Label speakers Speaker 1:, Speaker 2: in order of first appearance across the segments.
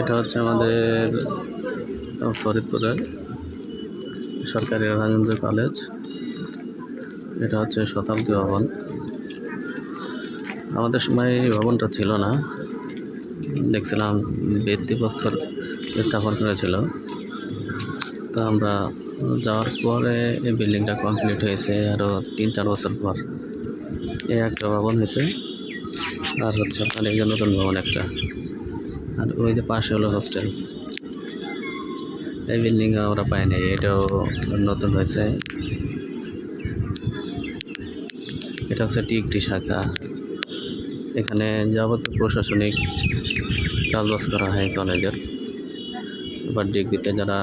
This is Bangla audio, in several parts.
Speaker 1: এটা হচ্ছে আমাদের ফরিদপুরের সরকারি রাজেন্দ্র কলেজ। এটা হচ্ছে শতাব্দী ভবন। আমাদের সময় এই ভবনটা ছিল না। দেখছিলাম ভিত্তিপ্রস্তর স্থাপন করেছিল। তো আমরা যাওয়ার পরে এই বিল্ডিংটা কমপ্লিট হয়েছে আরও তিন চার বছর পর। এই একটা ভবন হয়েছে। আর হচ্ছে আপনার এই যে নতুন ভবন একটা। আর ওই যে পাশে হলো হোস্টেল এই বিল্ডিং আমরা পাইনি এটাও নতুন হয়েছে। এটা হচ্ছে টিকটি শাখা। এখানে যাবতীয় প্রশাসনিক কাজবাজ করা হয় কলেজের। এবার ডিগ্রিতে যারা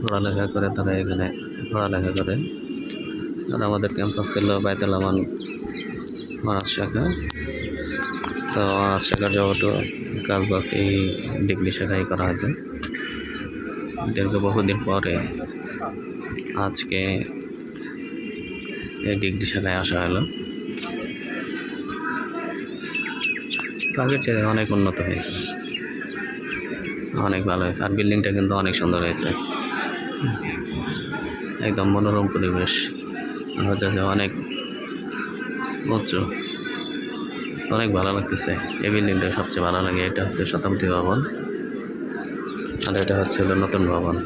Speaker 1: পড়ালেখা করে, তারা এখানে পড়ালেখা করে। আর আমাদের ক্যাম্পাস ছিল বাইতুল আমান অনার্স শাখা। তো অনার্স শাখার যাবতীয় কাজবাজ এই ডিগ্রি শাখায় করা হতো দীর্ঘ বহুদিন পরে আজকে এই ডিগ্রি শাখায় আসা হলো। আগের চেয়ে অনেক উন্নত হয়েছে। অনেক ভালো হয়েছে। আর বিল্ডিংটা কিন্তু অনেক সুন্দর হয়েছে। একদম মনোরম পরিবেশ। হচ্ছে অনেক উঁচু। অনেক ভালো লাগতেছে। এই বিল্ডিংটা সবচেয়ে ভালো লাগে, এটা হচ্ছে শতাব্দী ভবন। আর এটা হচ্ছে নতুন ভবন।